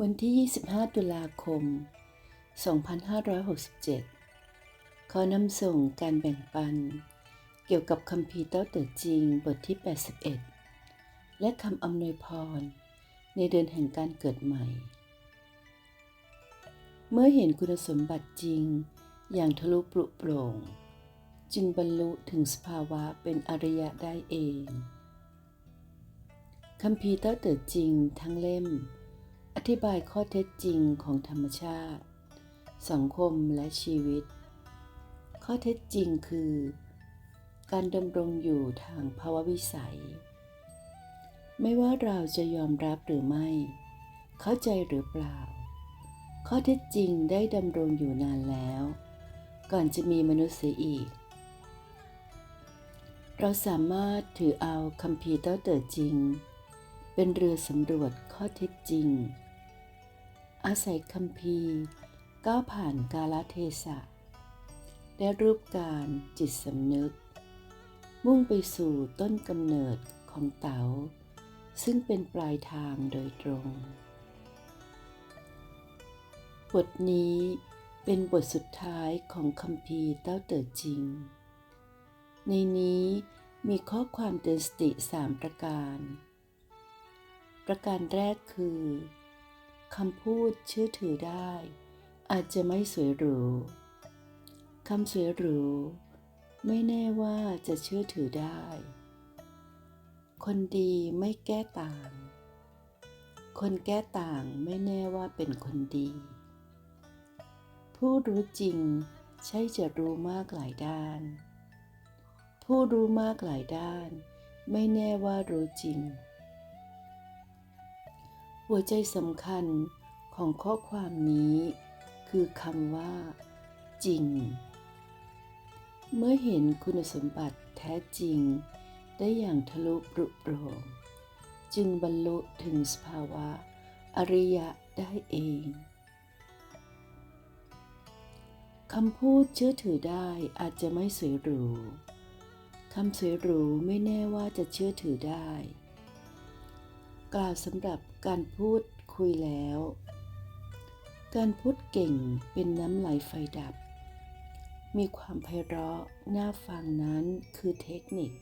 วันที่ 25 ตุลาคม 2567 ขอนำส่งการแบ่งปัน เกี่ยวกับคัมภีเต้าเต๋อจริงบทที่ 81 และคำอำนวยพร ในเดือนแห่งการเกิดใหม่ เมื่อเห็นคุณสมบัติจริงอย่างทะลุปรุโปร่ง จึงบรรลุถึงสภาวะเป็นอริยะได้เองคัมภีเต้าเต๋อจริงทั้งเล่ม อธิบายข้อเท็จจริงของธรรมชาติ สังคมและชีวิต ข้อเท็จจริงคือ การดำรงอยู่ทางภาวะวิสัย ไม่ว่าเราจะยอมรับหรือไม่ เข้าใจหรือเปล่า ข้อเท็จจริงได้ดำรงอยู่นานแล้ว ก่อนจะมีมนุษย์เสียอีก เราสามารถถือเอาคัมภีร์เต้าเต๋อจริง เป็นเรือสำรวจข้อเท็จจริง อาศัยคัมภีก้าวผ่านกาลเทศะ และรูปการจิตสำนึก มุ่งไปสู่ต้นกำเนิดของเต๋า ซึ่งเป็นปลายทางโดยตรง บทนี้เป็นบทสุดท้ายของคัมภีเต้าเต๋อจริง ในนี้มีข้อความเตือนสติสามประการ ประการแรกคือคำพูดเชื่อถือได้ อาจจะไม่สวยหรูคำสวยหรูไม่แน่ว่าจะเชื่อถือได้ คนดีไม่แก้ต่าง คนแก้ต่างไม่แน่ว่าเป็นคนดี ผู้รู้จริงใช่จะรู้มากหลายด้าน ผู้รู้มากหลายด้าน ไม่แน่ว่ารู้จริง หัวใจสำคัญของข้อความนี้ คือคำว่า จริง เมื่อเห็นคุณสมบัติแท้จริง ได้อย่างทะลุปรุโปร่งจึงบรรลุถึงสภาวะ อริยะได้เองคำพูดเชื่อถือได้อาจจะไม่สวยหรู คำสวยหรูไม่แน่ว่าจะเชื่อถือได้ กล่าวสำหรับการพูดคุยแล้ว การพูดเก่งเป็นน้ำไหลไฟดับ มีความไพเราะน่าฟังนั้นคือเทคนิค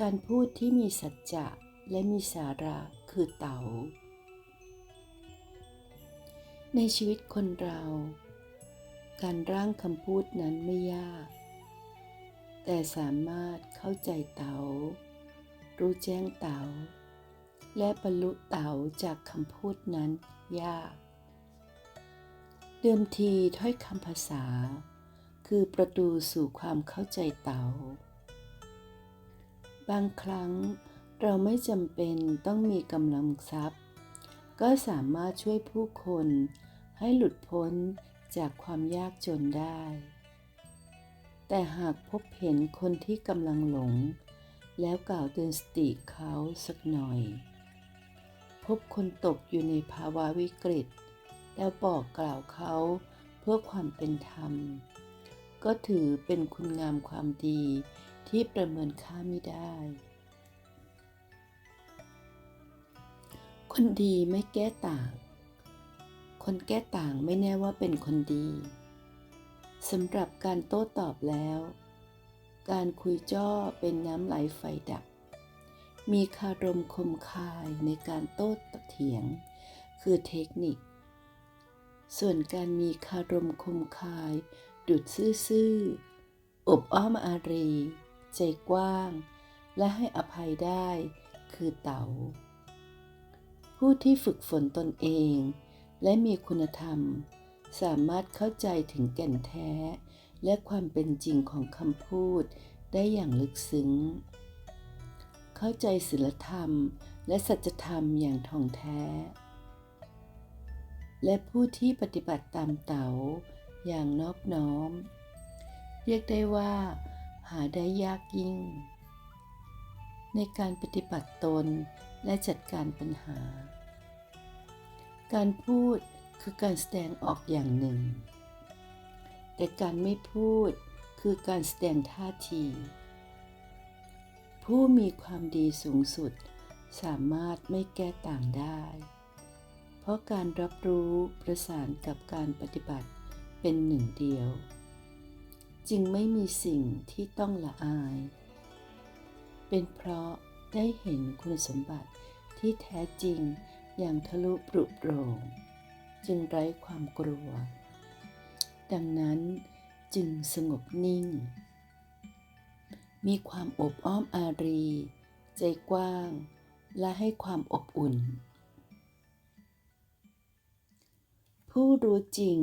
การพูดที่มีสัจจะและมีสาระคือเต๋า ในชีวิตคนเรา การร่างคำพูดนั้นไม่ยาก แต่สามารถเข้าใจเต๋า รู้แจ้งเต๋า และบรรลุเต๋าจากคำพูดนั้นยาก เดิมทีถ้อยคำภาษา คือประตูสู่ความเข้าใจเต๋า บางครั้งเราไม่จำเป็นต้องมีกำลังทรัพย์ ก็สามารถช่วยผู้คนให้หลุดพ้นจากความยากจนได้ แต่หากพบเห็นคนที่กำลังหลง แล้วกล่าวเตือนสติเขาสักหน่อย พบคนตกอยู่ในภาวะวิกฤต แล้วบอกกล่าวเขาเพื่อความเป็นธรรม ก็ถือเป็นคุณงามความดีที่ประเมินค่าไม่ได้ คนดีไม่แก้ต่าง คนแก้ต่างไม่แน่ว่าเป็นคนดีสำหรับการโต้ตอบแล้ว การคุยจ้อเป็นน้ำไหลไฟดับ มีคารมคมคายในการโต้เถียง คือเทคนิค ส่วนการมีคารมคมคาย ดุดซื่อๆ อบอ้อมอารี ใจกว้าง และให้อภัยได้คือเต๋า ผู้ที่ฝึกฝนตนเอง และมีคุณธรรม สามารถเข้าใจถึงแก่นแท้ และความเป็นจริงของคำพูดได้อย่างลึกซึ้ง เข้าใจศีลธรรมและสัจธรรมอย่างท่องแท้ และผู้ที่ปฏิบัติตามเต๋าอย่างนอบน้อม เรียกได้ว่า หาได้ยากยิ่ง ในการปฏิบัติตนและจัดการปัญหา การพูดคือการแสดงออกอย่างหนึ่ง แต่การไม่พูดคือการแสดงท่าที ผู้มีความดีสูงสุด สามารถไม่แก้ต่างได้ เพราะการรับรู้ประสานกับการปฏิบัติเป็นหนึ่งเดียว จึงไม่มีสิ่งที่ต้องละอาย เป็นเพราะได้เห็นคุณสมบัติที่แท้จริงอย่างทะลุปรุโปร่ง จึงไร้ความกลัว ดังนั้นจึงสงบนิ่ง มีความอบอ้อมอารี ใจกว้าง และให้ความอบอุ่น ผู้รู้จริง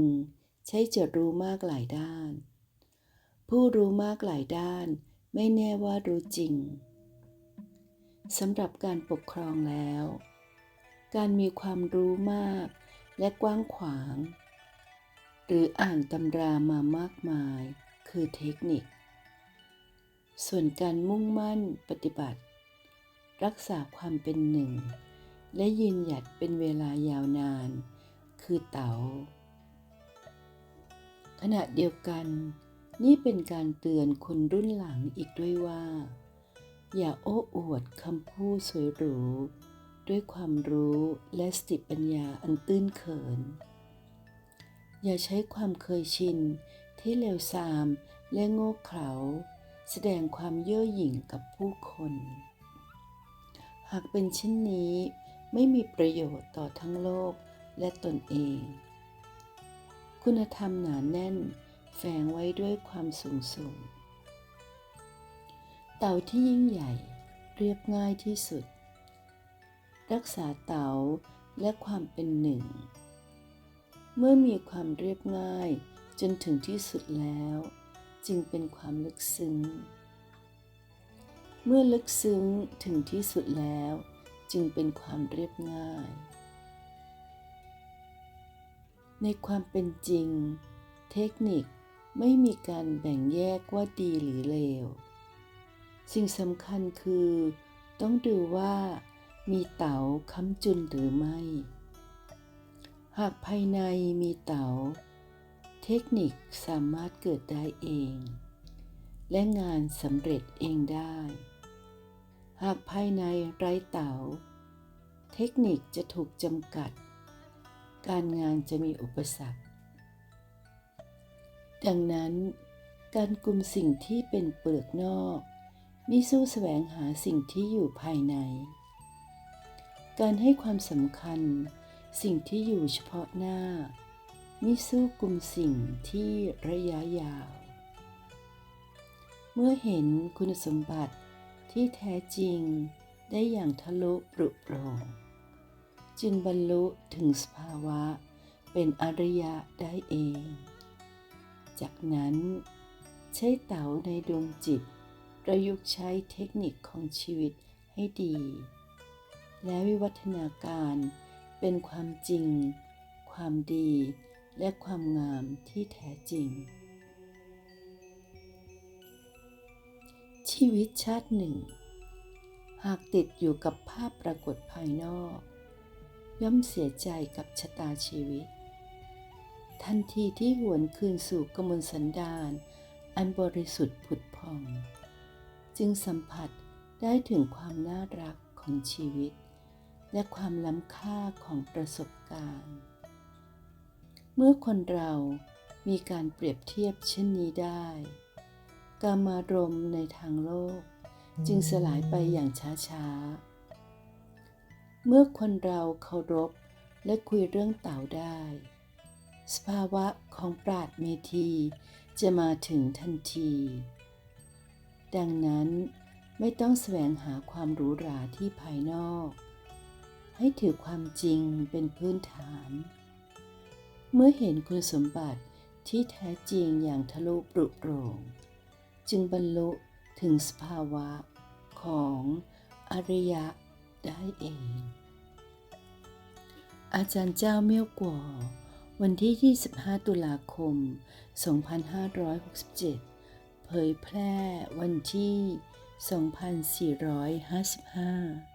ใช้จะรู้มากหลายด้าน ผู้รู้มากหลายด้าน ไม่แน่ว่ารู้จริงสำหรับการปกครองแล้ว การมีความรู้มากและกว้างขวาง หรืออ่านตำรามามากมาย คือเทคนิค ส่วนการมุ่งมั่นปฏิบัติ รักษาความเป็นหนึ่ง และยืนหยัดเป็นเวลายาวนาน คือเต๋าขณะเดียวกัน นี่เป็นการเตือนคนรุ่นหลังอีกด้วยว่า อย่าโอ้อวดคำพูดสวยหรู ด้วยความรู้และสติปัญญาอันตื้นเขิน อย่าใช้ความเคยชินที่เลวทรามและโง่เขลา แสดงความเย่อหยิ่งกับผู้คน หากเป็นเช่นนี้ไม่มีประโยชน์ต่อทั้งโลกและตนเอง คุณธรรมหนาแน่นแฝงไว้ด้วยความสูงส่งเต่าที่ยิ่งใหญ่เรียบง่ายที่สุด รักษาเต่าและความเป็นหนึ่ง เมื่อมีความเรียบง่ายจนถึงที่สุดแล้ว จึงเป็นความลึกซึ้ง เมื่อลึกซึ้งถึงที่สุดแล้วจึงเป็นความเรียบง่าย ในความเป็นจริง เทคนิคไม่มีการแบ่งแยกว่าดีหรือเลว สิ่งสำคัญคือ ต้องดูว่ามีเต๋าค้ำจุนหรือไม่ หากภายในมีเต๋า เทคนิคสามารถเกิดได้เอง และงานสำเร็จเองได้ หากภายในไร้เต๋า เทคนิคจะถูกจำกัด การงานจะมีอุปสรรค ดังนั้น การกลุ่มสิ่งที่เป็นเปลือกนอกมิสู้แสวงหาสิ่งที่อยู่ภายใน การให้ความสำคัญสิ่งที่อยู่เฉพาะหน้า มิสู้กลุ่มสิ่งที่ระยะยาว เมื่อเห็นคุณสมบัติที่แท้จริงได้อย่างทะลุปรุโปร่งจึงบรรลุถึงสภาวะเป็นอริยะได้เอง จากนั้นใช้เต๋าในดวงจิต ประยุกต์ใช้เทคนิคของชีวิตให้ดี และวิวัฒนาการเป็นความจริง ความดี และความงามที่แท้จริง ชีวิตชาติหนึ่ง หากติดอยู่กับภาพปรากฏภายนอก ย่อมเสียใจกับชะตาชีวิต ทันทีที่หวนคืนสู่กมลสันดาน อันบริสุทธิ์ผุดพอง จึงสัมผัสได้ถึงความน่ารักของชีวิต และความล้ำค่าของประสบการณ์ เมื่อคนเรามีการเปรียบเทียบเช่นนี้ได้ กามารมณ์ในทางโลกจึงสลายไปอย่างช้าๆ เมื่อคนเราเคารพและคุยเรื่องเต่าได้ สภาวะของปราดเมธีจะมาถึงทันที ดังนั้นไม่ต้องแสวงหาความหรูหราที่ภายนอก ให้ถือความจริงเป็นพื้นฐาน เมื่อเห็นคุณสมบัติที่แท้จริงอย่างทะลุปรุโปร่ง จึงบรรลุถึงสภาวะของอริยะได้เอง อาจารย์เจ้าเมี่ยวกัววันที่ 25 ตุลาคม 2567 เผยแพร่วันที่ 2455